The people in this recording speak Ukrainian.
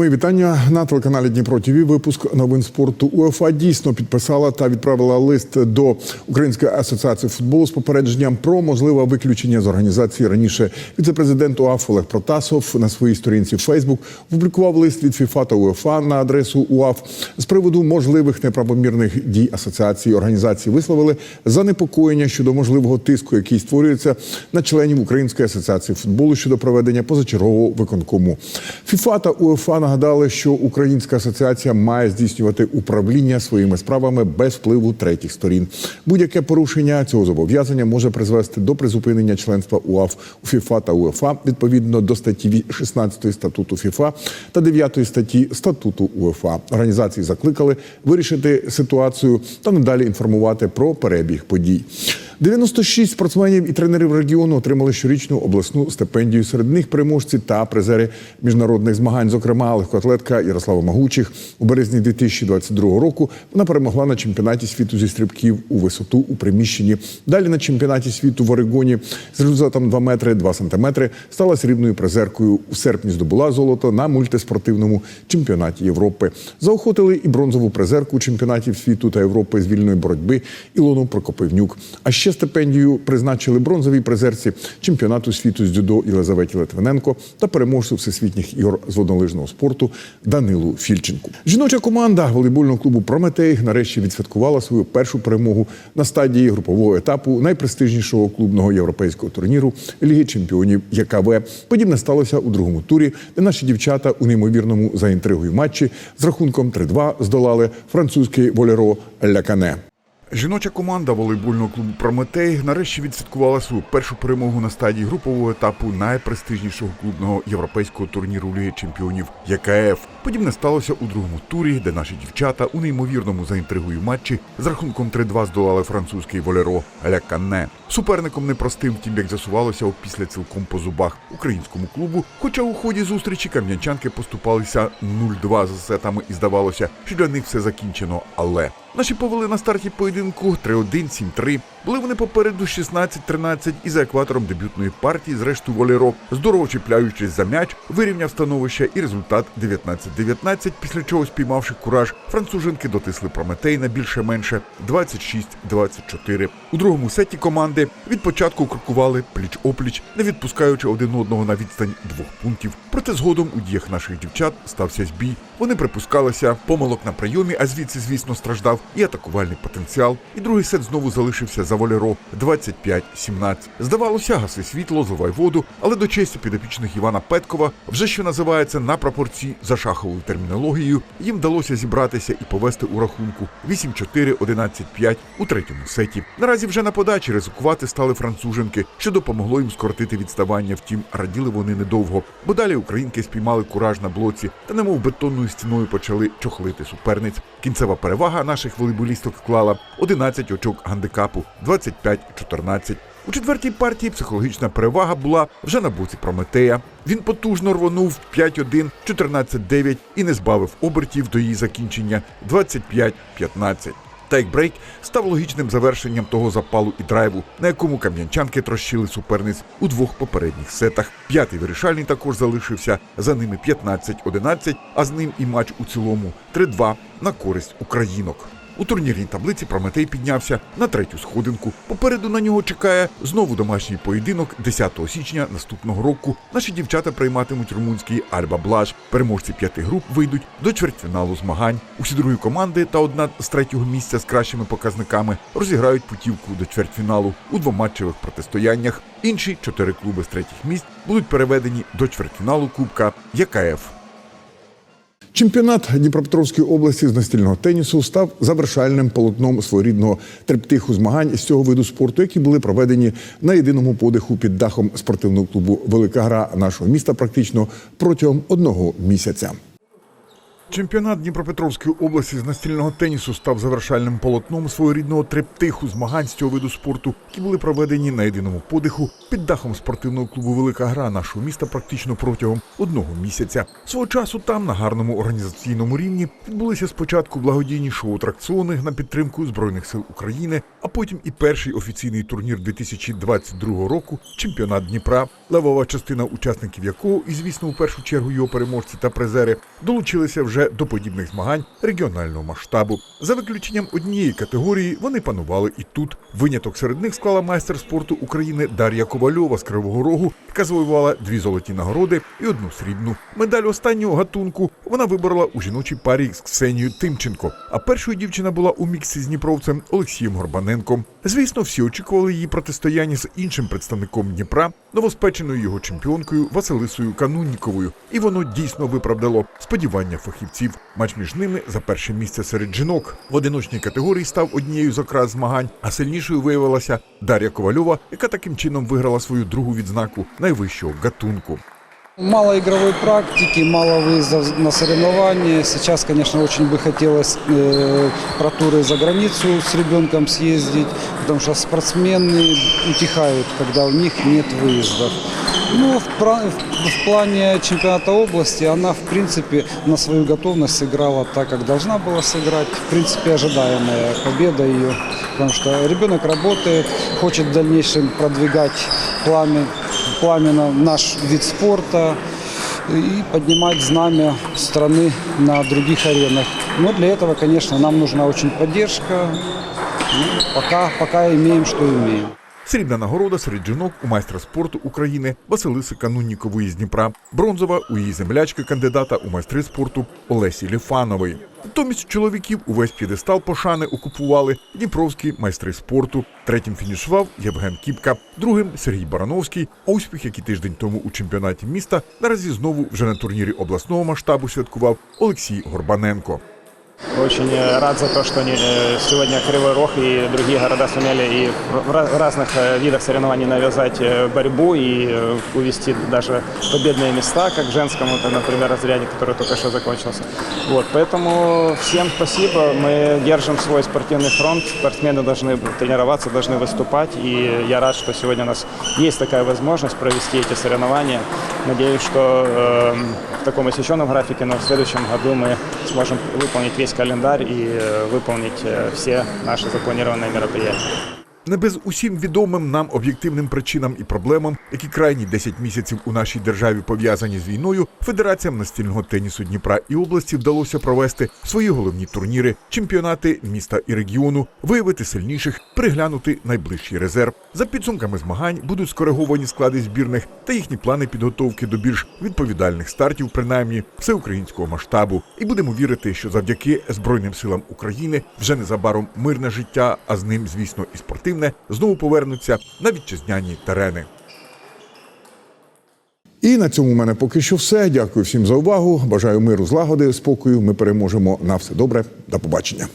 Мої вітання на телеканалі Дніпро ТВ. Випуск новин спорту УЕФА дійсно підписала та відправила лист до Української асоціації футболу з попередженням про можливе виключення з організації. Раніше віце-президент УАФ Олег Протасов на своїй сторінці Фейсбук опублікував лист від ФІФА та УЕФА на адресу УАФ з приводу можливих неправомірних дій асоціації. Організації висловили занепокоєння щодо можливого тиску, який створюється на членів Української асоціації футболу щодо проведення позачергового виконкому. ФІФА та УЕФА нагадали, що Українська асоціація має здійснювати управління своїми справами без впливу третіх сторін. Будь-яке порушення цього зобов'язання може призвести до призупинення членства УАФ у ФІФА та УЕФА відповідно до статті 16 статуту ФІФА та 9 статті статуту УЕФА. Організації закликали вирішити ситуацію та надалі інформувати про перебіг подій. 96 спортсменів і тренерів регіону отримали щорічну обласну стипендію. Серед них переможці та призери міжнародних змагань. Зокрема, легкоатлетка Ярослава Магучих у березні 2022 року вона перемогла на чемпіонаті світу зі стрибків у висоту у приміщенні. Далі на чемпіонаті світу в Орегоні з результатом 2 метри 2 сантиметри стала срібною призеркою. У серпні здобула золото на мультиспортивному чемпіонаті Європи. Заохотили і бронзову призерку чемпіонатів світу та Європи з вільної боротьби Ілону Прокопивнюк. А ще стипендію призначили бронзовій призерці чемпіонату світу з дзюдо Єлизаветі Литвиненко та переможцю всесвітніх ігор з воднолижного спорту Данилу Фільченку. Жіноча команда волейбольного клубу Прометей нарешті відсвяткувала свою першу перемогу на стадії групового етапу найпрестижнішого клубного європейського турніру Ліги чемпіонів ЯКВ. Подібне сталося у другому турі, де наші дівчата у неймовірному за інтригою матчі з рахунком 3-2 здолали французький Волеро Лякане. Жіноча команда волейбольного клубу Прометей нарешті відсвяткувала свою першу перемогу на стадії групового етапу найпрестижнішого клубного європейського турніру Ліги Чемпіонів ЯКФ. Подібне сталося у другому турі, де наші дівчата у неймовірному за інтригою матчі з рахунком 3-2 здолали французький Волеро Ля Канне. Суперником непростим, втім, як з'ясувалося, опісля цілком по зубах українському клубу. Хоча у ході зустрічі кам'янчанки поступалися 0-2 за сетами і здавалося, що для них все закінчено. Але наші повели на старті поєдинку 3-1, 7-3. Були вони попереду 16-13 і за екватором дебютної партії, зрештою Волеро, здорово чіпляючись за м'яч, вирівняв становище і результат 19-19, після чого спіймавши кураж, француженки дотисли Прометей на більше-менше 26-24. У другому сеті команди від початку крокували пліч-опліч, не відпускаючи один одного на відстань двох пунктів. Проте згодом у діях наших дівчат стався збій. Вони припускалися помилок на прийомі, а звідси, звісно, страждав і атакувальний потенціал. І другий сет знову залишився за Волеро 25-17. Здавалося, гаси світло, зливай воду, але до честі підопічних Івана Петкова, вже що називається на пропорції за шаховою термінологією, їм вдалося зібратися і повести у рахунку 8-4, 11-5 у третьому сеті. Наразі вже на подачі ризикувати стали француженки, що допомогло їм скоротити відставання. Втім, раділи вони недовго, бо далі українки спіймали кураж на блоці та немов бетонною стіною почали чохлити суперниць. Кінцева перевага наших волейболісток вклала 11 очок гандикапу, 25-14. У четвертій партії психологічна перевага була вже на боці Прометея. Він потужно рвонув 5-1, 14-9 і не збавив обертів до її закінчення 25-15. Тайкбрейк став логічним завершенням того запалу і драйву, на якому кам'янчанки трощили суперниць у двох попередніх сетах. П'ятий вирішальний також залишився за ними 15-11, а з ним і матч у цілому 3-2 на користь українок. У турнірній таблиці Прометей піднявся на третю сходинку. Попереду на нього чекає знову домашній поєдинок 10 січня наступного року. Наші дівчата прийматимуть румунський Альба Блаж. Переможці п'яти груп вийдуть до чвертьфіналу змагань. Усі другі команди та одна з третього місця з кращими показниками розіграють путівку до чвертьфіналу у двоматчевих протистояннях. Інші чотири клуби з третіх місць будуть переведені до чвертьфіналу Кубка ЯКФ. Чемпіонат Дніпропетровської області з настільного тенісу став завершальним полотном своєрідного трептиху змагань з цього виду спорту, які були проведені на єдиному подиху під дахом спортивного клубу Велика гра нашого міста практично протягом одного місяця. Чемпіонат Дніпропетровської області з настільного тенісу став завершальним полотном своєрідного трептиху змагань з цього виду спорту, які були проведені на єдиному подиху під дахом спортивного клубу Велика гра нашого міста практично протягом одного місяця. Свого часу там на гарному організаційному рівні відбулися спочатку благодійні шоу-атракціони на підтримку збройних сил України, а потім і перший офіційний турнір 2022 року чемпіонат Дніпра, левова частина учасників якого, і звісно, у першу чергу його переможці та призери, долучилися вже до подібних змагань регіонального масштабу. За виключенням однієї категорії вони панували і тут. Виняток серед них склала майстер спорту України Дар'я Ковальова з Кривого Рогу, яка завоювала дві золоті нагороди і одну срібну. Медаль останнього гатунку вона виборола у жіночій парі з Ксенією Тимченко. А першою дівчина була у міксі з дніпровцем Олексієм Горбаненком. Звісно, всі очікували її протистояння з іншим представником Дніпра, новоспеченою його чемпіонкою Василисою Канунніковою. І воно дійсно виправдало сподівання фахівців. Матч між ними за перше місце серед жінок в одиночній категорії став однією з окрас змагань, а сильнішою виявилася Дар'я Ковальова, яка таким чином виграла свою другу відзнаку найвищого гатунку. Мало игровой практики, мало выездов на соревнования. Сейчас, конечно, очень бы хотелось э, про туры за границу с ребенком съездить, потому что спортсмены утихают, когда у них нет выездов. Ну, в, в- в плане чемпионата области она, в принципе, на свою готовность сыграла так, как должна была сыграть. В принципе, ожидаемая победа ее, потому что ребенок работает, хочет в дальнейшем продвигать пламя, пламенно наш вид спорта и поднимать знамя страны на других аренах. Но для этого, конечно, нам нужна очень поддержка. Ну, пока, пока имеем, что имеем. Срібна нагорода серед жінок у майстра спорту України Василиси Кануннікової з Дніпра, бронзова у її землячки кандидата у майстри спорту Олесі Ліфанової. Натомість чоловіків увесь п'єдестал пошани окупували дніпровські майстри спорту. Третім фінішував Євген Кіпка, другим Сергій Барановський. А успіх, який тиждень тому у чемпіонаті міста, наразі знову вже на турнірі обласного масштабу святкував Олексій Горбаненко. Очень э, рад за то, что э, сегодня Кривой Рог и другие города сумели и в разных э, видах соревнований навязать борьбу и увести даже победные места, как в женском, например, разряде, который только что закончился. Вот, поэтому всем спасибо. Мы держим свой спортивный фронт. Спортсмены должны тренироваться, должны выступать. И я рад, что сегодня у нас есть такая возможность провести эти соревнования. Надеюсь, что э, в таком осеченном графике, но в следующем году мы сможем выполнить весь календарь и э, выполнить э, все наши запланированные мероприятия. Не без усім відомим нам об'єктивним причинам і проблемам, які крайні 10 місяців у нашій державі пов'язані з війною, федераціям настільного тенісу Дніпра і області вдалося провести свої головні турніри, чемпіонати міста і регіону, виявити сильніших, приглянути найближчий резерв. За підсумками змагань будуть скориговані склади збірних та їхні плани підготовки до більш відповідальних стартів, принаймні всеукраїнського масштабу. І будемо вірити, що завдяки Збройним силам України вже незабаром мирне життя, а з ним, звісно, і спортивне, знову повернуться на вітчизняні терени. І на цьому в мене поки що все. Дякую всім за увагу. Бажаю миру, злагоди, спокою. Ми переможемо на все добре. До побачення.